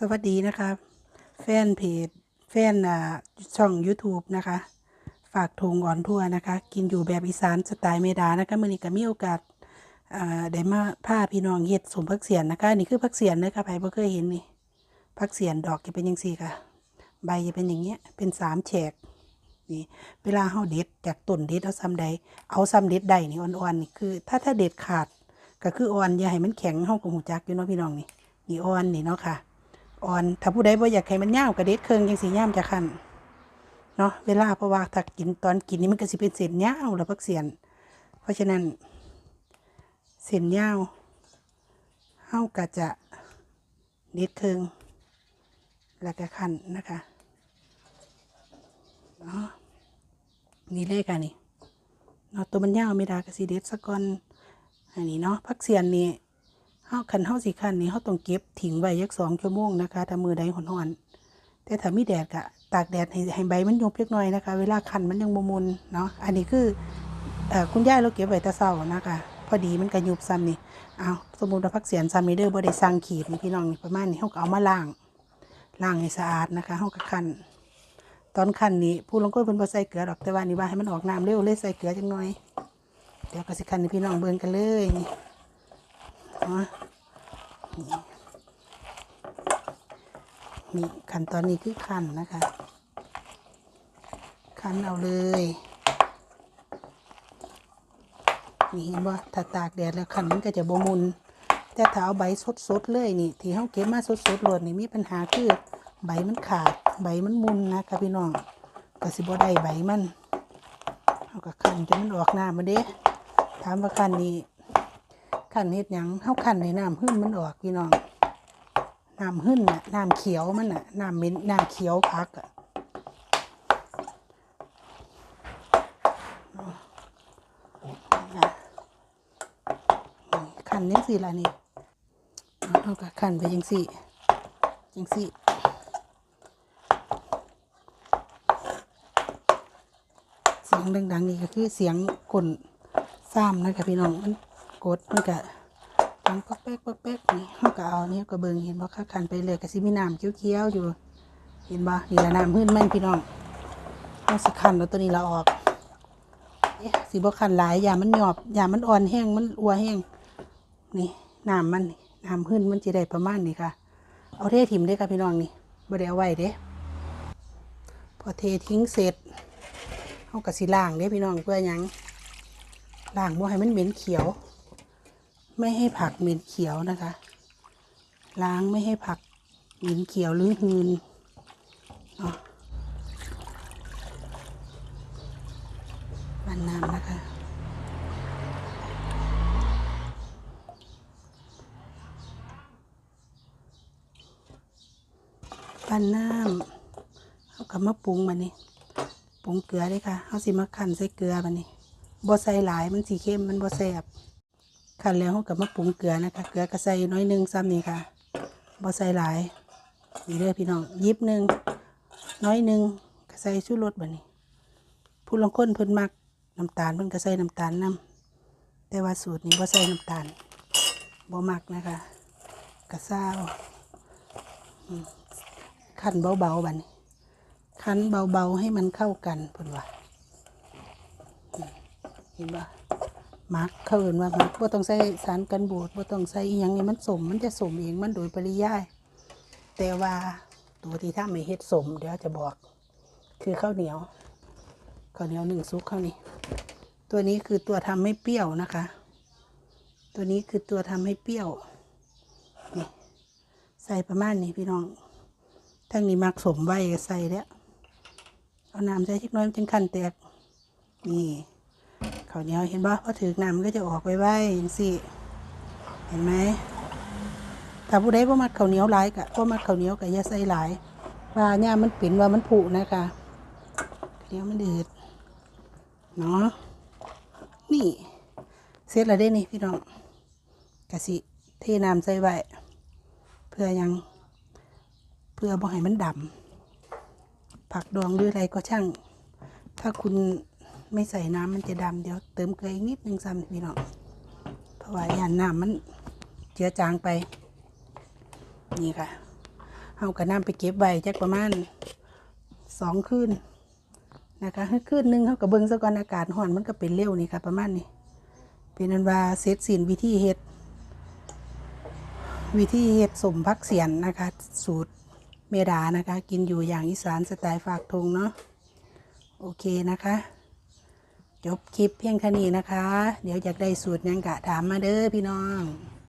สวัสดีนะคะ แฟนเพจ แฟนช่อง YouTube นะคะ ฝากทงอ่อนทั่วนะคะ กินอยู่แบบอีสานสไตล์เมดานะคะมื่อนี้ก็มีโอกาสอ่าได้มาพาพี่น้องเฮ็ดสมพักเสียนนะคะ นี่คือพักเสียนเลยค่ะใครบ่เคยเห็นนี่พักเสียนดอกจะเป็นยังซี่ค่ะ ใบจะเป็นอย่างเงี้ยเป็นสามแฉกนี่เวลาเฮาเด็ดจากต้นเด็ดเอาซ้ำใดเอาซ้ำเด็ดใดนี่อ่อนๆนี่คือ ถ้าถ้าเด็ดขาดก็คืออ่อนอย่าให้มันแข็งเฮาก็หูจักอยู่เนาะพี่น้องนี่นี่อ่อนนี่เนาะค่ะ อ่อน ถ้าผู้ใดบ่อยากให้มันยาวก็เด็ดเครื่องจังสิย่ามจะคันเนาะเวลาเพราะว่าถ้ากินตอนกินนี่มันก็สิเป็นเส้นยาวแล้วพักเสียน เพราะฉะนั้นเส้นยาวเฮาก็จะเด็ดเครื่องแล้วก็คันนะคะเนาะนี่เลยค่ะนี่เนาะตัวมันยาวไม่ได้ก็สิเด็ดสักก่อนอันนี้เนาะพักเสียนนี่ เฮาคันเฮาสิคันนี่เฮาต้องเก็บทิ้งไว้ยักสองชั่วโมงนะคะถ้ามือใดห่อนๆแต่ถ้ามีแดดก็ตากแดดให้ให้ใบมันยุบเล็กน้อยนะคะ เวลาคันมันยังบ่มุนเนาะอันนี้คือเอ่อคุณยายเราเก็บไว้แต่เช้านะคะพอดีมันก็ยุบซ้ำนี่เอาสมมุติว่าพักเสียนซ้ำนี่เด้อบ่ได้สั่งขีดนี่พี่น้องนี่ประมาณนี้เฮาก็เอามาล้างล้างให้สะอาดนะคะเฮาก็คันตอนคันนี้ผู้ลงก้นเพิ่นบ่ใส่เกลือดอกแต่ว่านี่ว่าให้มันออกน้ำเร็วเลยใส่เกลือจังหน่อย เดี๋ยวก็สิคันให้พี่น้องเบิ่งกันเลยนี่ นี่นี่ขั้นตอนนี้คือคั้นนะคะคั้นเอาเลยนี่เห็นบ่าถ้าตากแดดแล้วคั้นมันก็จะบมุน แต่ถ้าเอาใบสดๆเลยนี่ ที่เฮาเก็บมาสดๆโลดนี่มีปัญหาคือใบมันขาด ใบมันมุนนะคะพี่น้องก็สิบ่ได้ใบมันเฮาก็คั่นจนมันออกหน้ำมาเด้ถามว่าคั่นนี่ คั่นเฮ็ดหยังเฮาคั่นให้น้ำหึ้นมันออกพี่น้องน้ำหึ้นน่ะน้ำเขียวมันน่ะน้ำเหม็นน้ำเขียวพักอะคั่นจังซี่ล่ะนี่เอาก็คั่นไปจังซี่จังซี่เสียงดังๆนี่ก็คือเสียงกลนซ้ำนะคะพี่น้องมัน ดมันก็ดังป๊อกแป๊กป๊อกแป๊กนี่เขาก็เอาเนี่ยก็เบิ่งเห็นบ่ค่ะคันไปเลยก็สิมีน้ำเขียวๆอยู่ เห็นบ่นี่ละน้ำหื้นมันพี่น้องเอาสิคันแล้วตัวนี้เราออกเอ๊ะสิบ่คันหลายอย่ามันหยอบอย่ามันอ่อนแห้งมันอัวแห้งนี่น้ำมันน้ำหื้นมันจะได้ประมาณนี้ค่ะ เอาเทถิ่มได้ค่ะพี่น้องนี่บ่ได้เอาไว้เด้พอเททิ้งเสร็จเขากะสิล่างเด้พี่น้องเพื่อยังล่างบ่ให้มันเหม็นเขียว ไม่ให้ผักเหม็นเขียวนะคะ ล้างไม่ให้ผักเหม็นเขียวหรือหืนบันน้ำนะคะปั้นน้ำเอากับมาปรุงมานี่ปรุงเกลือเลยค่ะเอาสิมาคั่นใส่เกลือบันนี้บ่ใส่หลายมันสีเข้มมันบ่แซ่บ คั่นแล้วเราก็มาปรุงเกลือนะคะ เกลือก็ใส่น้อยหนึงซ้ำนี่ค่ะบ่ใส่หลายนี่เด้อพี่น้องยิบหนึ่งน้อยหนึ่งก็ใส่ชูรสบันนี้ ผู้ลางคนเพิ่นมักน้ำตาลเพิ่นก็ใส่น้ำตาลนํแต่ว่าสูตรนี้บ่ใส่น้ำตาลบ่มักนะคะกระซ่าวอืมคั่นเบาๆบันี้คั้นเบาๆให้มันเข้ากันเพิ่นว่าเห็นปะ มักเขาเอินว่ามักบ่ต้องใส่สารกันบูดบ่ต้องใส่อีหยังนี่มันสมมันจะสมเองมันโดยปริยาย แต่ว่าตัวที่ถ้าไม่เฮ็ดสมเดี๋ยวจะบอก คือข้าวเหนียวข้าวเหนียวหนึ่งซุกข้าวนี้ตัวนี้คือตัวทำให้เปรี้ยวนะคะ ตัวนี้คือตัวทำให้เปรี้ยวนี่ใส่ประมาณนี้พี่น้องทั้งนี้มักสมไว้ก็ใส่แล้วเอาน้ำใส่ชิกน้อยมันจึงขั้นแตกนี่ ข้าวเหนียวเห็นปะพอถือน้ำมันก็จะออกไว้ไว้อย่างสิเห็นไหมถ้าผู้ใดว่ามักข้าวเหนียวหลายกะว่ามักข้าวเหนียวกะอย่าใส่หลายว่าเนี่ยมันปิ่นว่ามันผุนะคะข้าวเหนียวมันเดือดเนาะนี่เสร็จแล้วได้นี่พี่น้องกะสิเทน้ำใส่ไว้เพื่อยังเพื่อบ่ให้มันดำผักดองหรืออะไรก็ช่าง ถ้าคุณ ไม่ใส่น้ำมันจะดำเดี๋ยวเติมเกลืออีกนิดนึงซ้ำพี่น้องเพราะว่าย่านน้ำมันเจือจางไป นี่ค่ะเฮาก็นำไปเก็บไว้จักประมาณสองคืนนะคะคืนหนึงเฮาก็เบิงซะก่อนอากาศร้อนมันก็เป็นเร็วนี่ค่ะ ประมาณนี้เป็นอันว่าเสร็จสิ้นวิธีเฮ็ดวิธีเฮ็ดสมพักเสียนนะคะ สูตรเมดานะคะ กินอยู่อย่างอีสานสไตล์ฝากทงเนาะโอเคนะคะ จบคลิปเพียงแค่นี้นะคะ เดี๋ยวอยากได้สูตรยังกะถามมาเด้อพี่น้อง